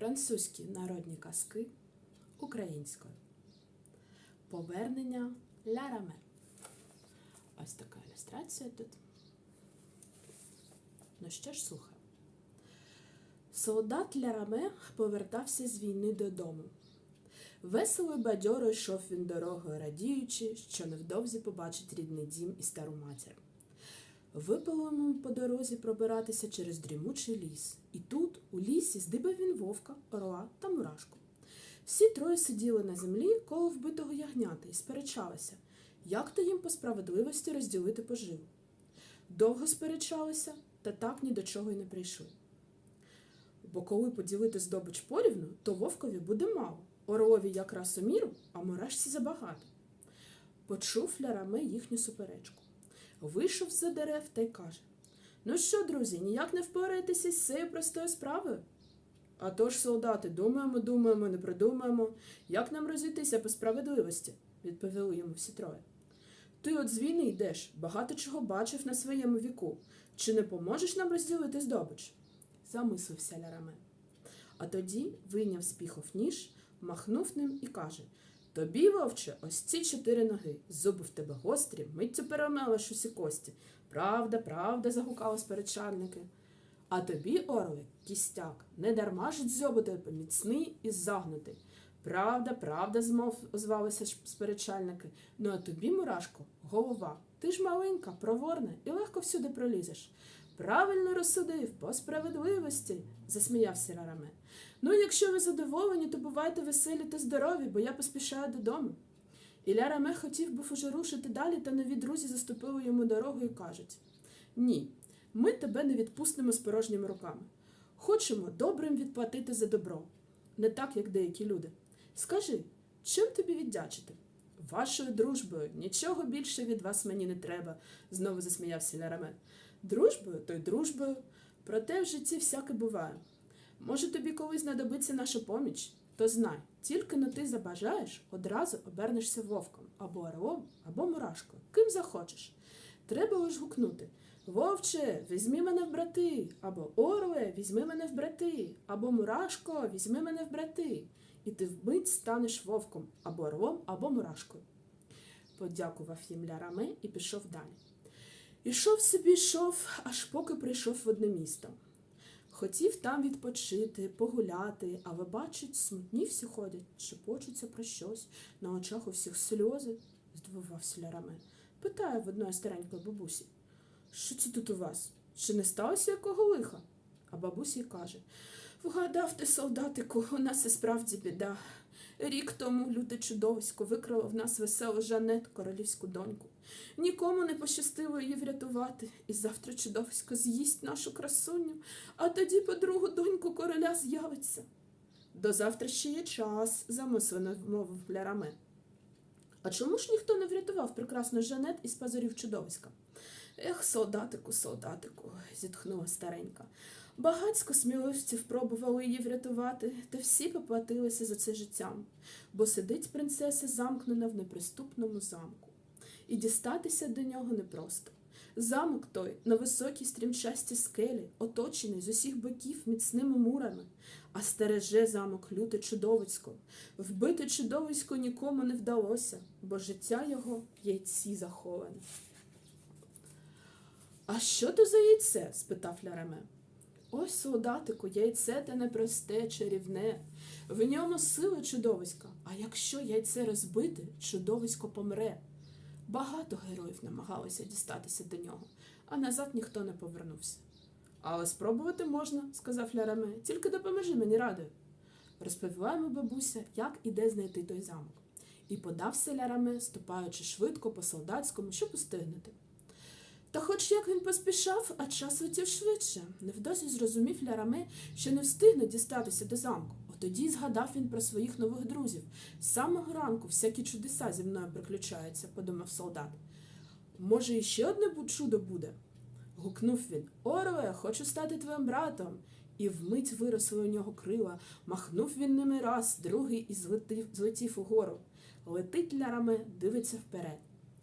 Французькі народні казки українською. Повернення Ля-Раме. Ось така ілюстрація тут. Ну що ж, слухай. Солдат Ля-Раме повертався з війни додому. Весело й бадьоро йшов він дорогою, радіючи, що невдовзі побачить рідний дім і стару матір. Випало йому по дорозі пробиратися через дрімучий ліс. І тут, у лісі, здибав він вовка, орла та мурашку. Всі троє сиділи на землі коло вбитого ягнята і сперечалися, як то їм по справедливості розділити поживу. Довго сперечалися, та так ні до чого й не прийшли. Бо коли поділити здобич порівну, то вовкові буде мало, орлові якраз у міру, а мурашці забагато. Почув Ляраме їхню суперечку. Вийшов з-за дерев та й каже: Ну що, друзі, ніяк не впораєтеся з цією простою справою? А то ж, солдати, думаємо, думаємо, не придумаємо, як нам розійтися по справедливості, відповіли йому всі троє. Ти от з війни йдеш, багато чого бачив на своєму віку. Чи не поможеш нам розділити здобич? замислився Лярамен. А тоді вийняв з піхов ніж, махнув ним і каже Тобі, вовче, ось ці чотири ноги, зуби в тебе гострі, миттю перемелеш усі кості. Правда, правда, загукали сперечальники. А тобі, орлик, кістяк, не дарма ж дзьобу тебе міцний і загнутий. Правда, правда, змов озвалися ж сперечальники. Ну а тобі, мурашко, голова. Ти ж маленька, проворна і легко всюди пролізеш. Правильно розсудив, по справедливості, засміявся Рараме. Ну, якщо ви задоволені, то бувайте веселі та здорові, бо я поспішаю додому. Ілля Раме хотів був уже рушити далі, та нові друзі заступили йому дорогу і кажуть: Ні, ми тебе не відпустимо з порожніми руками. Хочемо добрим відплатити за добро, не так, як деякі люди. Скажи, чим тобі віддячити? Вашою дружбою, нічого більше від вас мені не треба, знову засміявся Лярамен. Дружбою, то й дружбою. Проте в житті всяке буває. Може, тобі колись знадобиться наша поміч? То знай, тільки но ти забажаєш, одразу обернешся вовком, або орлом, або мурашкою, ким захочеш. Треба лиш гукнути Вовче, візьми мене в брати, або Орле, візьми мене в брати, або Мурашко, візьми мене в брати. І ти вмить станеш вовком, або орлом, або мурашкою. Подякував їм Ляраме і пішов далі. Ішов собі, йшов, аж поки прийшов в одне місто. Хотів там відпочити, погуляти, але бачить, смутні всі ходять, шепочуться про щось, на очах у всіх сльози, здивувався Лярамен. Питає в одної старенької бабусі, що це тут у вас? Чи не сталося якого лиха? А бабуся й каже Вгадав ти, солдатику, у нас і справді біда. Рік тому люте чудовисько викрало в нас веселу Жанет, королівську доньку. Нікому не пощастило її врятувати, і завтра чудовисько з'їсть нашу красуню, а тоді по другу доньку короля з'явиться. До завтра ще є час, замислено мовив Лярамен. А чому ж ніхто не врятував прекрасну Жанет із пазурів чудовиська? Ех, солдатику, солдатику, зітхнула старенька. Багацько сміливців пробували її врятувати, та всі поплатилися за це життям, бо сидить принцеса замкнена в неприступному замку, і дістатися до нього непросто. Замок той на високій стрімчастій скелі, оточений з усіх боків міцними мурами, а стереже замок люте чудовисько. Вбити чудовисько нікому не вдалося, бо життя його яйці заховане. А що то за яйце? спитав Ляреме. Ось, солдатику, яйце те непросте, чарівне. В ньому сила чудовиська, а якщо яйце розбити, чудовисько помре. Багато героїв намагалося дістатися до нього, а назад ніхто не повернувся. Але спробувати можна, сказав Ляреме, тільки допоможи мені радою. Розповіла йому бабуся, як і де знайти той замок, і подався Ляреме, ступаючи швидко по солдатському, щоб устигнути. Та хоч як він поспішав, а час летів швидше. Невдовзі зрозумів Ляраме, що не встигне дістатися до замку. Отоді згадав він про своїх нових друзів. З самого ранку всякі чудеса зі мною приключаються, подумав солдат. Може, іще одне чудо буде? гукнув він. Орле, хочу стати твоїм братом. І вмить виросли у нього крила. Махнув він ними раз, другий і злетів, злетів угору. Летить Ляраме, дивиться вперед.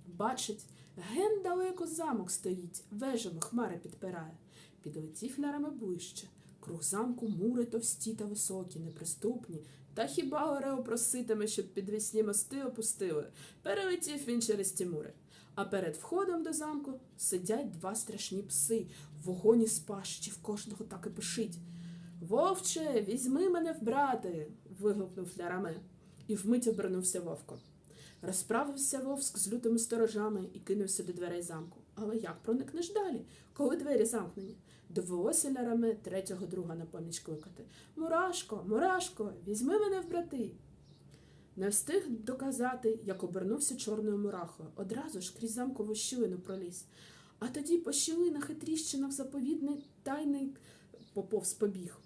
Бачить, ген далеко замок стоїть, вежами хмари підпирає. Підлетів Ляраме ближче. Круг замку мури товсті та високі, неприступні. Та хіба Орео проситиме, щоб підвісні мости опустили? Перелетів він через ті мури. А перед входом до замку сидять два страшні пси, вогонь із пащі в кожного так і пишить. Вовче, візьми мене в брати. вигукнув Ляраме, і вмить обернувся вовком. Розправився вовк з лютими сторожами і кинувся до дверей замку. Але як проникнеш далі, коли двері замкнені? Довелося Ляраме третього друга на поміч кликати. Мурашко, Мурашко, візьми мене в брати. Не встиг доказати, як обернувся чорною мурахою. Одразу ж крізь замкову щілину проліз. А тоді по щілинах і тріщинах заповідний тайний поповз побіг.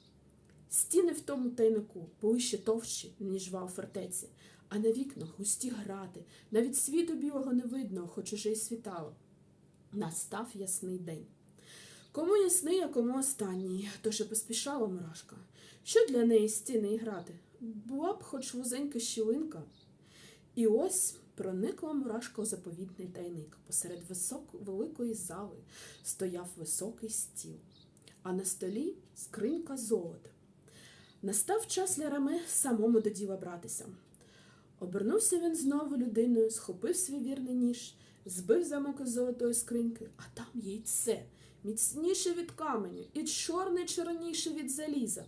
Стіни в тому тайнику були ще товщі, ніж вал фортеці, а на вікнах густі грати, навіть світу білого не видно, хоч уже й світало. Настав ясний день. Кому ясний, а кому останній, тож і поспішала мурашка. Що для неї стіни і грати? Була б хоч вузенька щілинка. І ось проникла мурашка у заповідний тайник. Посеред висок... великої зали стояв високий стіл, а на столі скринька золота. Настав час Ляраме самому до діла братися. Обернувся він знову людиною, схопив свій вірний ніж, збив замок із золотої скриньки, а там яйце, міцніше від каменю і чорне чорніше від заліза.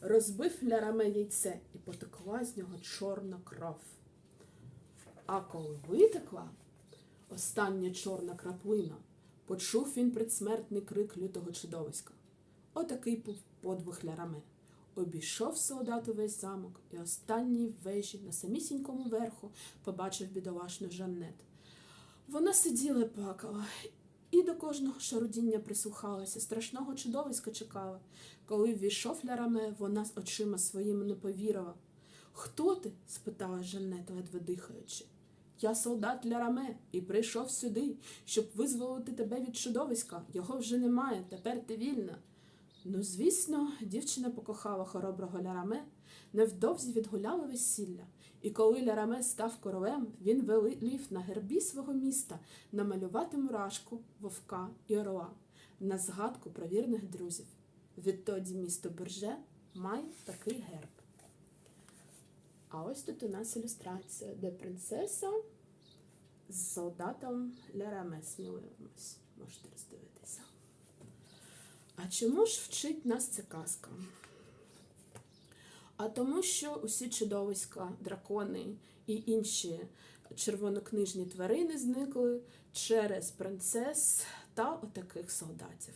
Розбив Ляраме яйце і потекла з нього чорна кров. А коли витекла остання чорна краплина, почув він предсмертний крик лютого чудовиська. Отакий був подвиг Ляраме. Обійшов солдат увесь замок і останній вежі на самісінькому верху побачив бідолашну Жаннет. Вона сиділа і плакала, і до кожного шарудіння прислухалася, страшного чудовиська чекала. Коли ввійшов Ляраме, вона з очима своїми не повірила. Хто ти? спитала Жаннет, ледве дихаючи. Я солдат Ляраме і прийшов сюди, щоб визволити тебе від чудовиська. Його вже немає, тепер ти вільна. Ну, звісно, дівчина покохала хороброго Ляраме, невдовзі відгуляла весілля. І коли Ляраме став королем, він велів на гербі свого міста намалювати мурашку, вовка і орла на згадку про вірних друзів. Відтоді місто Берже має такий герб. А ось тут у нас ілюстрація, де принцеса з солдатом Ляраме сміливимось. Можете роздивитися. А чому ж вчить нас ця казка? А тому, що усі чудовиська, дракони і інші червонокнижні тварини зникли через принцес та отаких солдатів.